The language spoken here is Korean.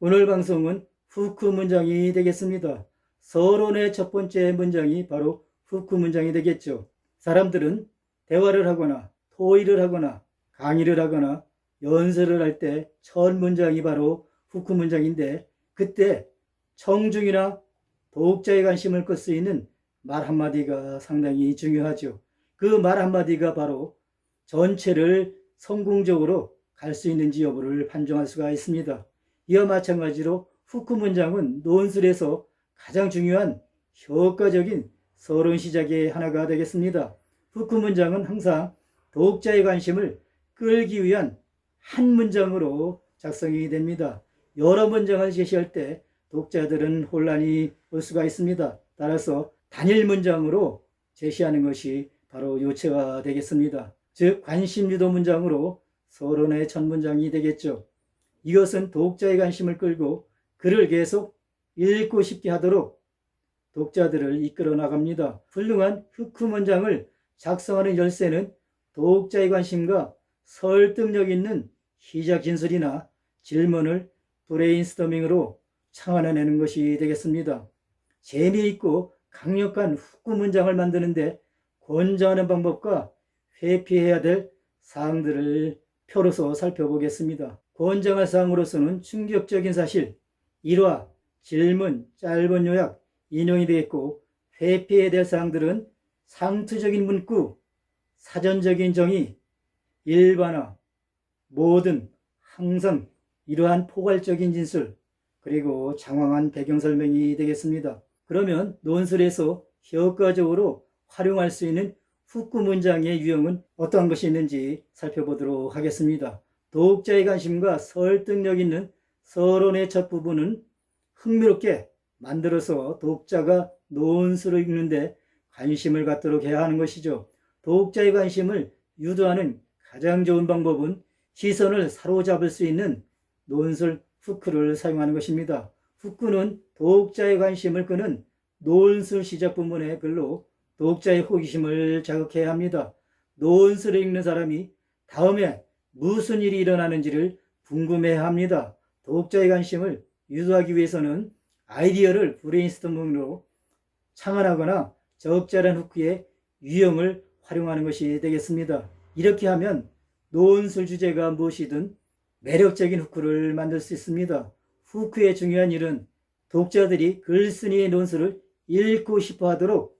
오늘 방송은 후크 문장이 되겠습니다. 서론의 첫 번째 문장이 바로 후크 문장이 되겠죠. 사람들은 대화를 하거나 토의를 하거나 강의를 하거나 연설을 할 때 첫 문장이 바로 후크 문장인데 그때 청중이나 독자의 관심을 끌 수 있는 말 한마디가 상당히 중요하죠. 그 말 한마디가 바로 전체를 성공적으로 갈 수 있는지 여부를 판정할 수가 있습니다. 이와 마찬가지로 후크 문장은 논술에서 가장 중요한 효과적인 서론 시작의 하나가 되겠습니다. 후크 문장은 항상 독자의 관심을 끌기 위한 한 문장으로 작성이 됩니다. 여러 문장을 제시할 때 독자들은 혼란이 올 수가 있습니다. 따라서 단일 문장으로 제시하는 것이 바로 요체가 되겠습니다. 즉 관심 유도 문장으로 서론의 첫 문장이 되겠죠. 이것은 독자의 관심을 끌고 글을 계속 읽고 싶게 하도록 독자들을 이끌어 나갑니다. 훌륭한 흑후 문장을 작성하는 열쇠는 독자의 관심과 설득력 있는 시작 진술이나 질문을 브레인스토밍으로 창안해내는 것이 되겠습니다. 재미있고 강력한 흑구 문장을 만드는데 권장하는 방법과 회피해야 될 사항들을 표로서 살펴보겠습니다. 권장할 사항으로서는 충격적인 사실, 일화, 질문, 짧은 요약, 인용이 되겠고 회피해야 될 사항들은 상투적인 문구, 사전적인 정의, 일반화, 모든, 항상 이러한 포괄적인 진술, 그리고 장황한 배경 설명이 되겠습니다. 그러면 논술에서 효과적으로 활용할 수 있는 후크 문장의 유형은 어떠한 것이 있는지 살펴보도록 하겠습니다. 독자의 관심과 설득력 있는 서론의 첫 부분은 흥미롭게 만들어서 독자가 논술을 읽는데 관심을 갖도록 해야 하는 것이죠. 독자의 관심을 유도하는 가장 좋은 방법은 시선을 사로잡을 수 있는 논술 후크를 사용하는 것입니다. 후크는 독자의 관심을 끄는 논술 시작 부분의 글로 독자의 호기심을 자극해야 합니다. 논술을 읽는 사람이 다음에 무슨 일이 일어나는지를 궁금해 합니다. 독자의 관심을 유도하기 위해서는 아이디어를 브레인스토밍으로 창안하거나 적절한 후크의 유형을 활용하는 것이 되겠습니다. 이렇게 하면 논술 주제가 무엇이든 매력적인 후크를 만들 수 있습니다. 후크의 중요한 일은 독자들이 글쓴이의 논술을 읽고 싶어 하도록